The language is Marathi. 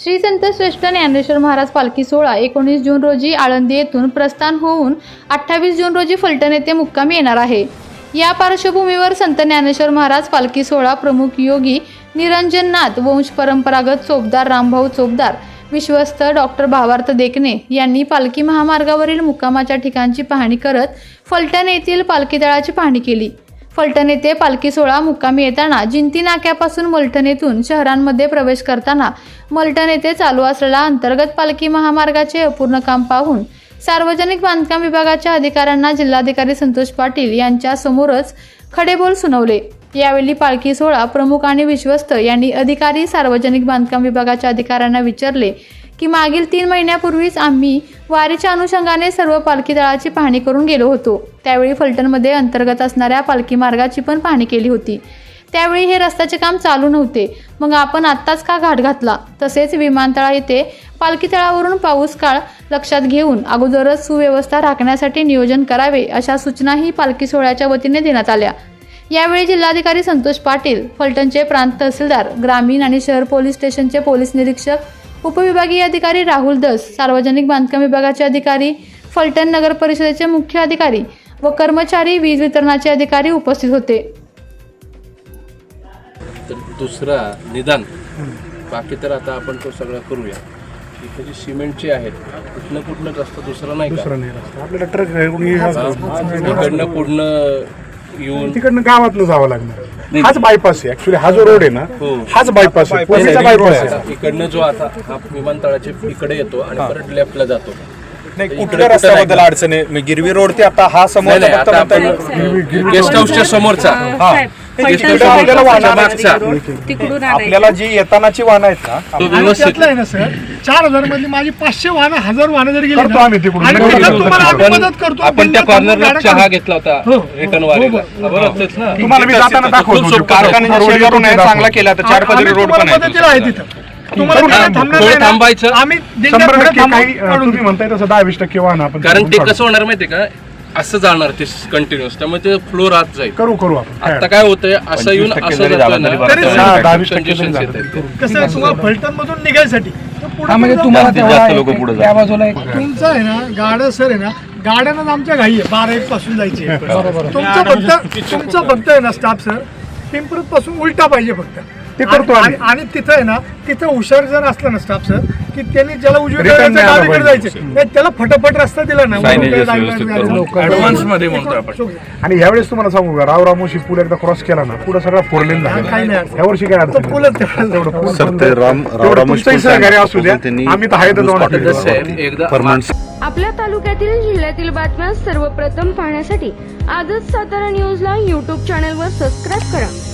श्री संत श्रेष्ठ ज्ञानेश्वर महाराज पालखी सोहळा एकोणीस जून रोजी आळंदी येथून प्रस्थान होऊन अठ्ठावीस जून रोजी फलटण येथे मुक्काम येणार आहे. या पार्श्वभूमीवर संत ज्ञानेश्वर महाराज पालखी सोहळा प्रमुख योगी निरंजननाथ वंश परंपरागत चोपदार रामभाऊ चोपदार विश्वस्त डॉक्टर भावार्थ देखणे यांनी पालखी महामार्गावरील मुक्कामाच्या ठिकाणची पाहणी करत फलटण येथील पालखी तळाची पाहणी केली. फलटण येथे पालखी सोहळा मुक्कामी येताना जिंती नाक्यापासून मलठण येथून शहरांमध्ये प्रवेश करताना मलठण येथे चालू असलेला अंतर्गत पालखी महामार्गाचे अपूर्ण काम पाहून सार्वजनिक बांधकाम विभागाच्या अधिकाऱ्यांना जिल्हाधिकारी संतोष पाटील यांच्या समोरच खडेबोल सुनावले. यावेळी पालखी सोहळा प्रमुख आणि विश्वस्त यांनी अधिकारी सार्वजनिक बांधकाम विभागाच्या अधिकाऱ्यांना विचारले की मागील तीन महिन्यापूर्वीच आम्ही वारीच्या अनुषंगाने सर्व पालखी तळाची पाहणी करून गेलो होतो. त्यावेळी फलटणमध्ये अंतर्गत असणाऱ्या पालखी मार्गाची पण पाहणी केली होती. त्यावेळी हे रस्त्याचे काम चालू नव्हते. मग आपण आत्ताच का घाट घातला? तसेच विमानतळा येथे पालखी तळावरून पाऊस काळ लक्षात घेऊन अगोदरच सुव्यवस्था राखण्यासाठी नियोजन करावे अशा सूचनाही पालखी सोहळ्याच्या वतीने देण्यात आल्या. यावेळी जिल्हाधिकारी संतोष पाटील फलटणचे प्रांत तहसीलदार ग्रामीण आणि शहर पोलीस स्टेशनचे पोलीस निरीक्षक उपविभागीय अधिकारी राहुल दस सार्वजनिक बांधकाम विभागाचे अधिकारी फलटण नगर परिषदेचे मुख्य अधिकारी व कर्मचारी वीज वितरणाचे अधिकारी उपस्थित होते. तर दुसरा निदान. बाकी तर आता आपण तो सगळं करूया. इथे जी सिमेंटची आहेत कुठनं कुठनं रस्ता दुसरा नाही का? दुसरा नाही रस्ता. आपल्याला ट्रक आहे कोणी इकडनं पुढनं येऊन तिकडनं गावातनं जावं लागणार. हाच बायपास आहे. ऍक्च्युली हा जो रोड आहे ना हो. हाच बायपास आहे. पुण्याचा बायपास आहे. इकडनं जो आता हा विमानतळाच्या इकडे येतो आणि परत लेफ्टला जातो. नाही कुठल्या कुठं रस्त्याबद्दल नाही. अडचण आहे? म्हणजे गिरवी रोड ते आता हा समोर गेस्ट हाऊसच्या समोरचा. आपल्याला जी येतानाची वाहन आहेत ना चार हजार मधली माझी पाचशे वाहनं हजार वाहनं जरी गेली करतो ना, आम्ही तिकडून. आणि नक्की तिथं करतो. तुम्हाला आम्ही आपण मदत करतो आपण त्या थांबून कॉर्नरला गाड्या चहा. घेतला होता हो. रिटर्न हो, वारीला हो, बरोबर तेच ना तुम्हाला मी जाताना दाखवतो खूप सोपं कारखान्याच्या रोड शेजारून आहे, दाखवतो. चांगला केला तर चार आम्ही पदरी रोड पण आहे मदतीला आहे तिथं तुम्हाला थांब- तिथे थांबणार थोडं नाही ना, थांबायचं. आम्ही दिंड्या शंभर पुढे टक्के थांबू- काही अं, काढून तुम्ही म्हणताय तसं दहा वीस टक्के वाहन आपण कारण ते. कसं होणार माहितीये का असं जाणार ते कंटिन्युअस त्यामुळे ते फ्लो राहत जाईल करू करू आपण काय आता काय होतंय असं येऊन असं जातोय ना, तरी त्यामुळे दहा- दहा वीस टक्के congestions तरी येत आहेत ते. कसं आहे, तुम्हाला फलटण मधून निघायसाठी म्हणजे तुम्हाला जाऊ. तेवढा आहे, त्या बाजूला एक तुमचं आहे ना गाड्या सर आहे ना गाड्यांनाच आमच्या घाई आहे. बारा एक पासून जायची आहे. तुमचं फक्त तुमचं फक्त आहे ना स्टाफ सर पिंपरत पासून उलटा पाहिजे फक्त. ते करतो आणि- आम्ही. आणि तिथं आहे ना तिथं हुशार जर असलं ना स्टाफ सर की त्यांनी ज्याला उजव्या Return करायचं नाही आलं डावीकडे पाहिजे. जायचं नाही, त्याला फटाफट रस्ता दिला ना Signages उजव्या डावीकडे व्यवस्थित जायचं. करून. Advance मध्ये म्हणतो आपण. आणि ह्यावेळेस तुम्हाला सांगू का राव रामोशी पूल एकदा क्रॉस केला ना पुढे सगळा फोर लेन काही झाला नाही अडचण. या वर्षी काय तो अडचण नाही. पुलच तेवढा तेवढं पूल सर, बंद ते आहे. राम- तेवढं रावरामोशी तुमचंही पूल सहकार्य असू द्या त्यांनी आम्ही तर आहे तर जाऊन पाटील आपल्या साहेब, एकदा परमनंट आपल्या तालुक्यातील जिल्ह्यातील बातम्या सर्वप्रथम पाहण्यासाठी आजच सातारा न्यूजला यूट्यूब चॅनलवर सबस्क्राईब करा